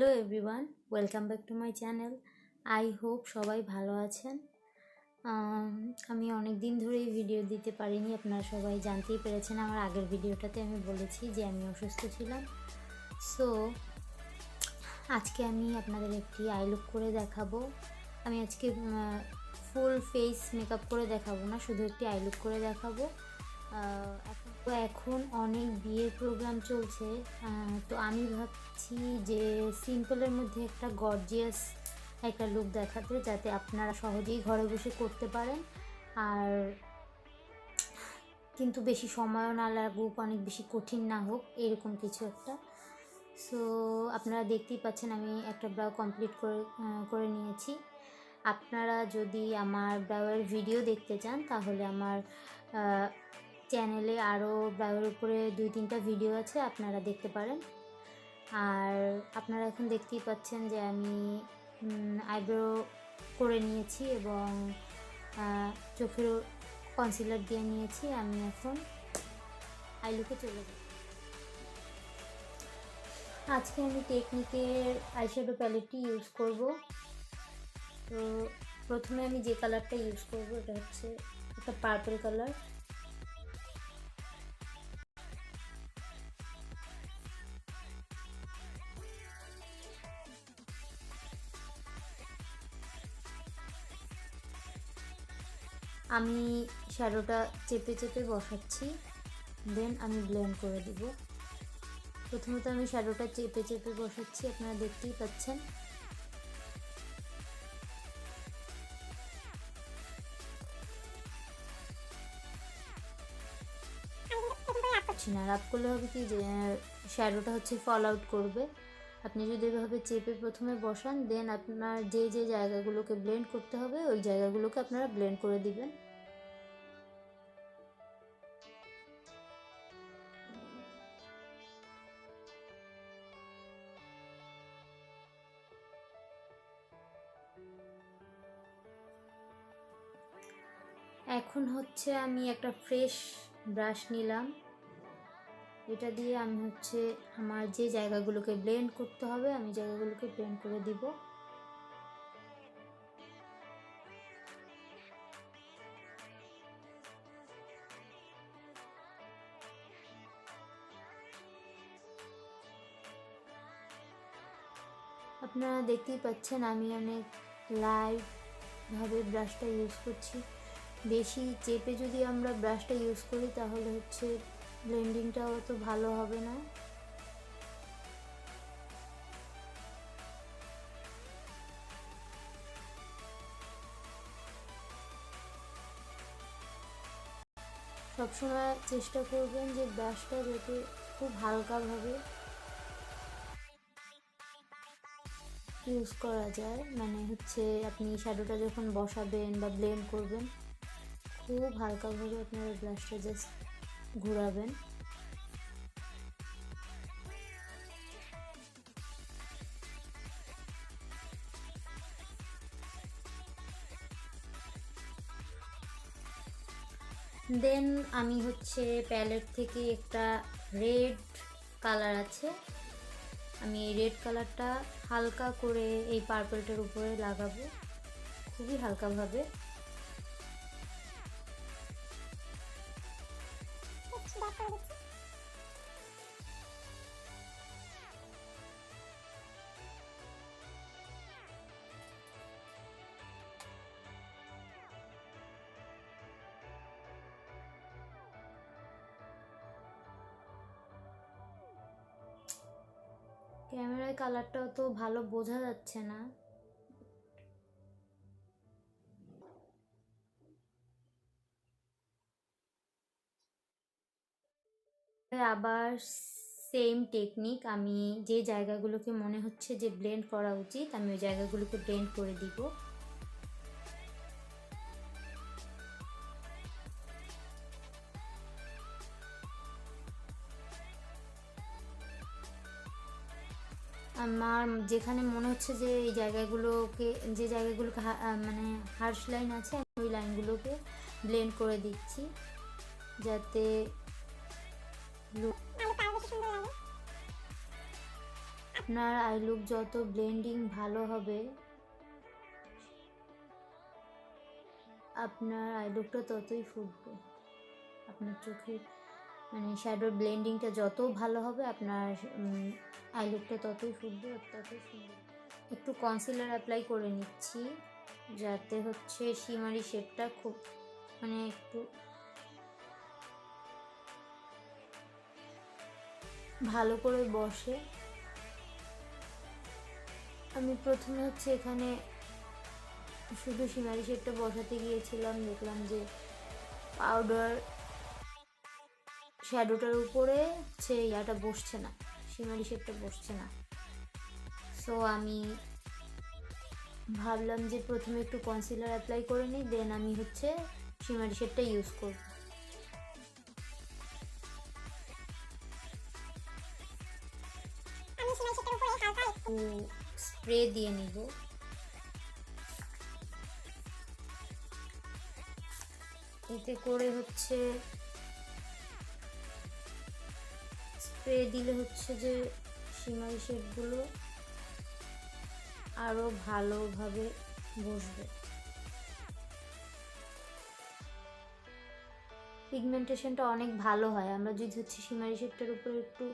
Hello everyone, welcome back to my channel. I hope সবাই ভালো আছেন। আমি অনেক দিন ধরেই ভিডিও দিতে পারিনি, আপনারা সবাই জানতেই পেরেছেন আমার আগের ভিডিওটাতে আমি বলেছি যে আমি অসুস্থ ছিলাম। সো আজকে আমি আপনাদের একটি আই লুক করে দেখাবো। আমি আজকে ফুল ফেস মেকআপ করে দেখাবো না, শুধু একটি আই লুক করে দেখাবো। এখন তো এখন অনেক বিয়ের প্রোগ্রাম চলছে তো আমি ভাবছি যে সিম্পলের মধ্যে একটা গর্জিয়াস একটা লুক দেখাতে যাতে আপনারা সহজেই ঘরে বসে করতে পারেন। আর কিন্তু বেশি সময়ও না লাগুক, অনেক বেশি কঠিন না হোক, এরকম কিছু একটা। সো আপনারা দেখতেই পাচ্ছেন আমি একটা ব্রাউ কমপ্লিট করে করে নিয়েছি। আপনারা যদি আমার ব্রাউয়ের ভিডিও দেখতে চান, তাহলে আমার চ্যানেলে আরও ব্রাউয়ের উপরে দুই তিনটা ভিডিও আছে, আপনারা দেখতে পারেন। আর আপনারা এখন দেখতেই পাচ্ছেন যে আমি আইব্রো করে নিয়েছি এবং চোখেরও কনসিলার দিয়ে নিয়েছি আমি এখন। আইলুকে চলে যাব আজকে আমি টেকনিকের আইশ্যাডো প্যালেটটি ইউজ করব। তো প্রথমে আমি যে কালারটা ইউজ করব, এটা হচ্ছে একটা পার্পল কালার আমি শ্যাডোটা চেপে চেপে বসাচ্ছি। দেন আমি ব্লেন্ড করে দিব। প্রথমত আমি শ্যাডোটা চেপে চেপে বসাচ্ছি আপনারা দেখতেই পাচ্ছেন। রাপ করলে হবে কি যে শ্যাডোটা হচ্ছে ফল আউট করবে। আপনি যদি এভাবে চেপে প্রথমে বসান দেন আপনার যে যে জায়গাগুলোকে ব্লেন্ড করতে হবে, ওই জায়গাগুলোকে আপনারা ব্লেন্ড করে দিবেন। এখন হচ্ছে আমি একটা ফ্রেশ ব্রাশ নিলাম। এটা দিয়ে আমি হচ্ছে আমার যে জায়গাগুলোকে ব্লেন্ড করতে হবে, আমি জায়গাগুলোকে ব্লেন্ড করে দিব। আপনারা দেখতেই পাচ্ছেন আমি অনেক লাইট ভাবে ব্রাশটা ইউজ করছি। বেশি চেপে যদি আমরা ব্রাশটা ইউজ করি, তাহলে হচ্ছে ব্লেন্ডিংটাও অত ভালো হবে না। সবসময় চেষ্টা করবেন যে ব্রাশটা যাতে খুব হালকাভাবে ইউজ করা যায়। মানে হচ্ছে আপনি শ্যাডোটা যখন বসাবেন বা ব্লেন্ড করবেন, খুব হালকাভাবে আপনারা ব্রাশটা জাস্ট ঘোরাবেন। দেন আমি হচ্ছে প্যালেট থেকে একটা রেড কালার আছে। আমি এই রেড কালারটা হালকা করে এই পার্পলটার উপরে লাগাবো। খুবই হালকাভাবে ক্যামেরায় কালারটাও তো ভালো বোঝা যাচ্ছে না। আবার সেম টেকনিক আমি যে জায়গাগুলোকে মনে হচ্ছে যে ব্লেন্ড করা উচিত, আমি ওই জায়গাগুলোকে ব্লেন্ড করে দিব। আমার যেখানে মনে হচ্ছে যে এই জায়গাগুলোকে যে জায়গাগুলোকে মানে হার্শ লাইন আছে ওই লাইনগুলোকে ব্লেন্ড করে দিচ্ছি যাতে আপনার আই লুক যত ব্লেন্ডিং ভালো হবে আপনার আই লুকটা ততই ফুটবে আপনার চোখের মানে শ্যাডোর ব্লেন্ডিংটা যত ভালো হবে, আপনার আই লুকটা ততই আর ততই সুন্দর। একটু কনসিলার অ্যাপ্লাই করে নিচ্ছি, যাতে হচ্ছে শিমারি শেডটা খুব মানে একটু ভালো করে বসে। আমি প্রথমে হচ্ছে এখানে শুধু সিমারি শেডটা বসাতে গিয়েছিলাম, দেখলাম যে পাউডার শ্যাডোটার উপরে হচ্ছে ইয়াটা বসছে না সিমারি শেডটা বসছে না। সো আমি ভাবলাম যে প্রথমে একটু কনসিলার অ্যাপ্লাই করে নিই দেন আমি হচ্ছে সিমারি শেডটা ইউজ করব। স্প্রে দিয়ে নিব। এতে করে হচ্ছে স্প্রে দিলে হচ্ছে যে সিমাই শেডগুলো আরও ভালোভাবে বসবে। পিগমেন্টেশনটা অনেক ভালো হয়। আমরা যদি হচ্ছে সিমারি শেডটার উপরে একটু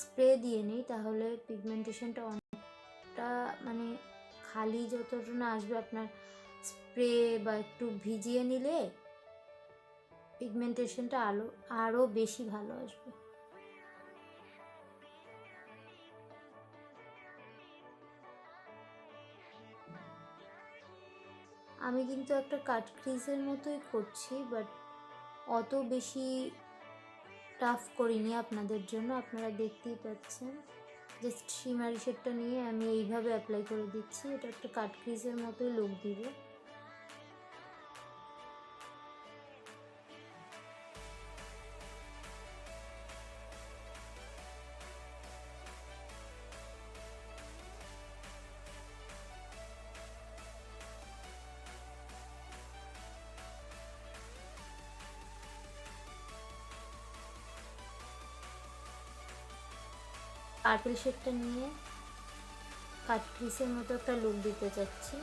স্প্রে দিয়ে নিই, তাহলে পিগমেন্টেশনটা অনেকটা মানে খালি যতটা আসবে, আপনার স্প্রে বা একটু ভিজিয়ে নিলে পিগমেন্টেশনটা আলো আরও বেশি ভালো আসবে। আমি কিন্তু একটা কাট ক্রিজের মতোই করছি বাট অত বেশি টাফ করিনি আপনাদের জন্য, আপনারা দেখতেই পাচ্ছেন। জাস্ট শিমারি শেডটা নিয়ে আমি এইভাবে অ্যাপ্লাই করে দিচ্ছি, এটা একটা কাট ক্রিজের মতোই লুক দিবে। পার্পল শেডটা নিয়ে কাট ক্রিসের মতো একটা লুক দিতে চাচ্ছি।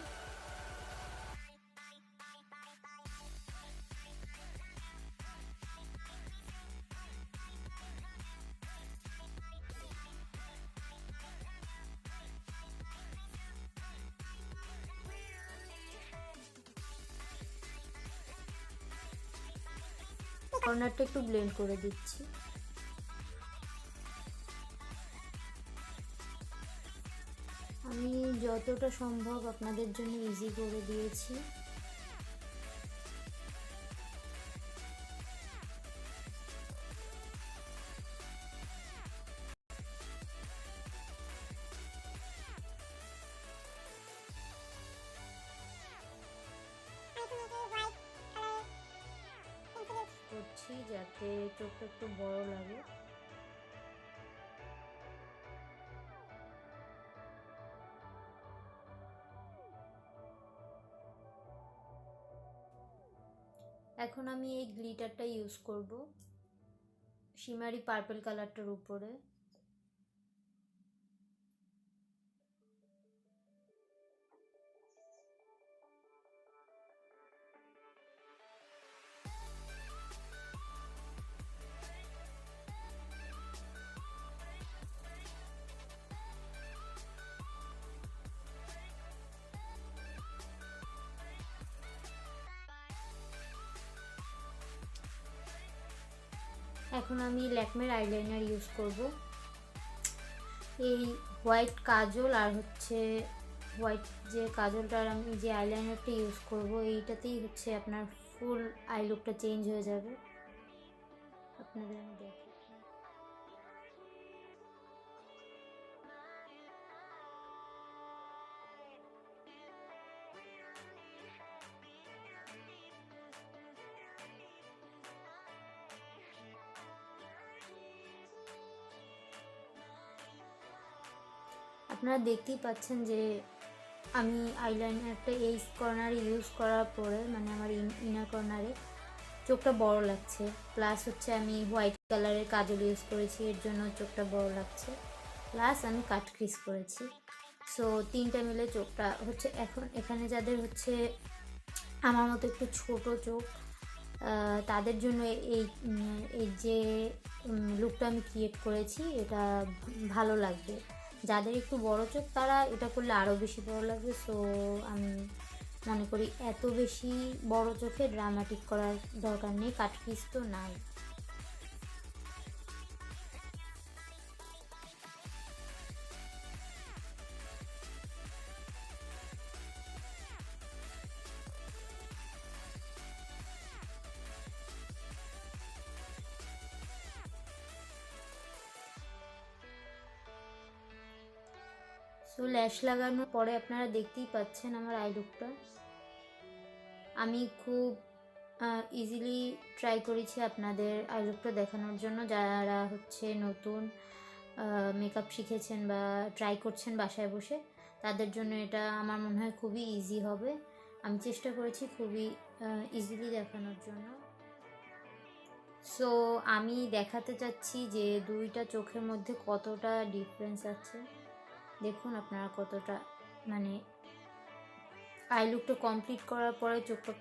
কর্নারটা একটু ব্লেন্ড করে দিচ্ছি। যতটা সম্ভব আপনাদের জন্য ইজি করে দিয়েছি। করছি যাতে চোখটা একটু বড় লাগে। এখন আমি এই গ্লিটারটা ইউজ করব। শিমারি পার্পল কালারটার উপরে। এখন আমি ল্যাকমের আইলাইনার ইউজ করব। এই হোয়াইট কাজল আর হচ্ছে হোয়াইট যে কাজলটার আমি যে আইলাইনারটা ইউজ করব, এইটাতেই হচ্ছে আপনার ফুল আই লুকটা চেঞ্জ হয়ে যাবে। আপনাদের আমি দেখাই আপনারা দেখতেই পাচ্ছেন যে আমি আইলাইনারটা এই কর্নারে ইউজ করার পরে মানে আমার ইনার কর্নারে চোখটা বড় লাগছে। প্লাস হচ্ছে আমি হোয়াইট কালারের কাজল ইউজ করেছি, এর জন্য চোখটা বড় লাগছে। প্লাস আমি কাট ক্রিস করেছি। সো তিনটা মিলে চোখটা হচ্ছে এখন এখানে যাদের হচ্ছে আমার মতো একটু ছোট চোখ তাদের জন্য এই এই যে লুকটা আমি ক্রিয়েট করেছি, এটা ভালো লাগবে। যাদের একটু বড় চোখ, তারা এটা করলে আরও বেশি ভালো লাগবে। সো আমি মনে করি এত বেশি বড় চোখে ড্রামাটিক করার দরকার নেই কাটপিস তো নাই। সো ল্যাশ লাগানোর পরে আপনারা দেখতেই পাচ্ছেন আমার আই লুকটা। আমি খুব ইজিলি ট্রাই করেছি আপনাদের আই লুকটা দেখানোর জন্য। যারা হচ্ছে নতুন মেকআপ শিখেছেন বা ট্রাই করছেন বাসায় বসে, তাদের জন্য এটা আমার মনে হয় খুবই ইজি হবে। আমি চেষ্টা করেছি খুবই ইজিলি দেখানোর জন্য। সো আমি দেখাতে চাচ্ছি যে দুইটা চোখের মধ্যে কতটা ডিফারেন্স আছে। দেখুন আপনারা কতটা মানে আই লুকটা কমপ্লিট করার পরে চোখটা